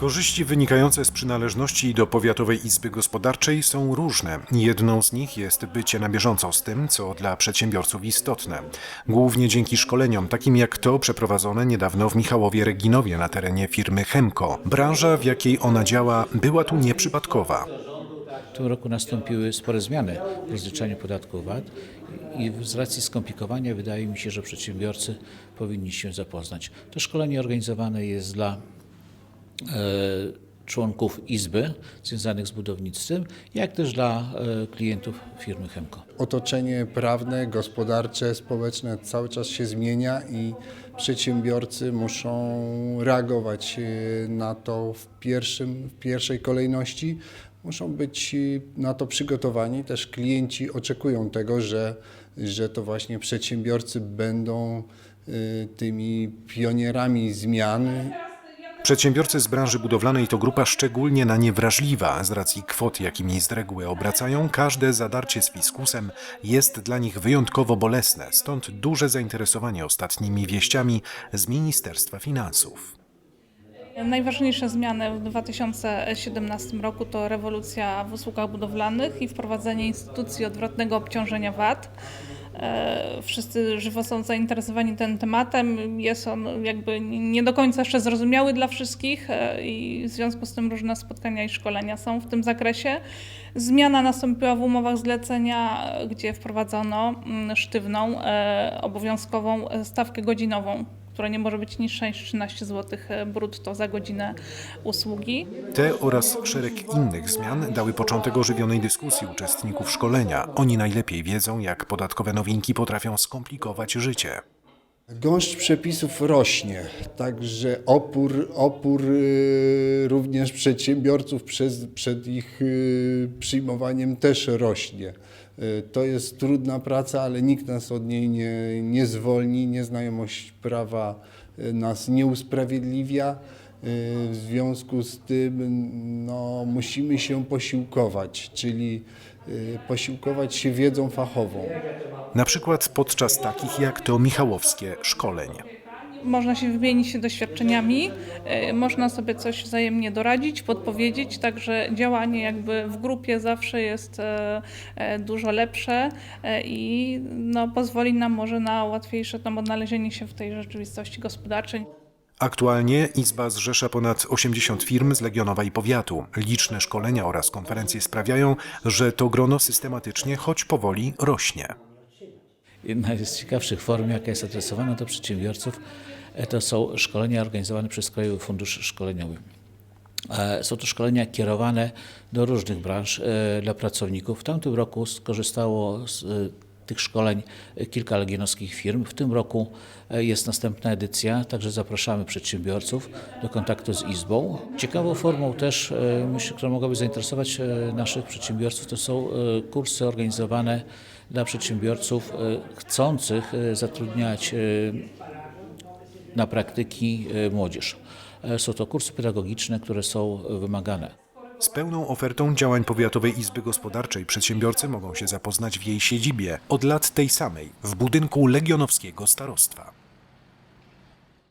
Korzyści wynikające z przynależności do Powiatowej Izby Gospodarczej są różne. Jedną z nich jest bycie na bieżąco z tym, co dla przedsiębiorców istotne. Głównie dzięki szkoleniom, takim jak to przeprowadzone niedawno w Michałowie Reginowie na terenie firmy Chemko. Branża, w jakiej ona działa, była tu nieprzypadkowa. W tym roku nastąpiły spore zmiany w rozliczaniu podatku VAT i z racji skomplikowania wydaje mi się, że przedsiębiorcy powinni się zapoznać. To szkolenie organizowane jest dla członków Izby związanych z budownictwem, jak też dla e, klientów firmy Chemko. Otoczenie prawne, gospodarcze, społeczne cały czas się zmienia i przedsiębiorcy muszą reagować e, na to w, pierwszym, w pierwszej kolejności. Muszą być e, na to przygotowani. Też klienci oczekują tego, że, że to właśnie przedsiębiorcy będą e, tymi pionierami zmian Przedsiębiorcy z branży budowlanej to grupa szczególnie na nie wrażliwa. Z racji kwot, jakimi z reguły obracają, każde zadarcie z fiskusem jest dla nich wyjątkowo bolesne. Stąd duże zainteresowanie ostatnimi wieściami z Ministerstwa Finansów. Najważniejsze zmiany w 2017 roku to rewolucja w usługach budowlanych i wprowadzenie instytucji odwrotnego obciążenia VAT. E, Wszyscy żywo są zainteresowani tym tematem. Jest on jakby nie do końca jeszcze zrozumiały dla wszystkich e, i w związku z tym różne spotkania i szkolenia są w tym zakresie. Zmiana nastąpiła w umowach zlecenia, gdzie wprowadzono mm, sztywną, e, obowiązkową stawkę godzinową która nie może być niższa niż 13 zł brutto za godzinę usługi. Te oraz szereg innych zmian dały początek ożywionej dyskusji uczestników szkolenia. Oni najlepiej wiedzą, jak podatkowe nowinki potrafią skomplikować życie. Gąszcz przepisów rośnie, także opór, opór y, również przedsiębiorców przez, przed ich y, przyjmowaniem też rośnie. Y, To jest trudna praca, ale nikt nas od niej nie, nie zwolni. Nieznajomość prawa nas nie usprawiedliwia. Y, W związku z tym no, musimy się posiłkować, czyli y, posiłkować się wiedzą fachową. Na przykład podczas takich jak to Michałowskie szkoleń. Można się wymienić się doświadczeniami, e, można sobie coś wzajemnie doradzić, podpowiedzieć, także działanie jakby w grupie zawsze jest e, e, dużo lepsze e, i no, pozwoli nam może na łatwiejsze tam odnalezienie się w tej rzeczywistości gospodarczej. Aktualnie Izba zrzesza ponad 80 firm z Legionowa i powiatu. Liczne szkolenia oraz konferencje sprawiają, że to grono systematycznie, choć powoli, rośnie. Jedna z ciekawszych form, jaka jest adresowana do przedsiębiorców, e, to są szkolenia organizowane przez Krajowy Fundusz Szkoleniowy. E, Są to szkolenia kierowane do różnych branż e, dla pracowników. W tamtym roku skorzystało z tych szkoleń e, kilka legionowskich firm. W tym roku e, jest następna edycja, także zapraszamy przedsiębiorców do kontaktu z Izbą. Ciekawą formą też, e, myślę, która mogłaby zainteresować naszych przedsiębiorców, to są kursy organizowane dla przedsiębiorców chcących zatrudniać na praktyki młodzież. Są to kursy pedagogiczne, które są wymagane. Z pełną ofertą działań Powiatowej Izby Gospodarczej przedsiębiorcy mogą się zapoznać w jej siedzibie, od lat tej samej, w budynku Legionowskiego Starostwa.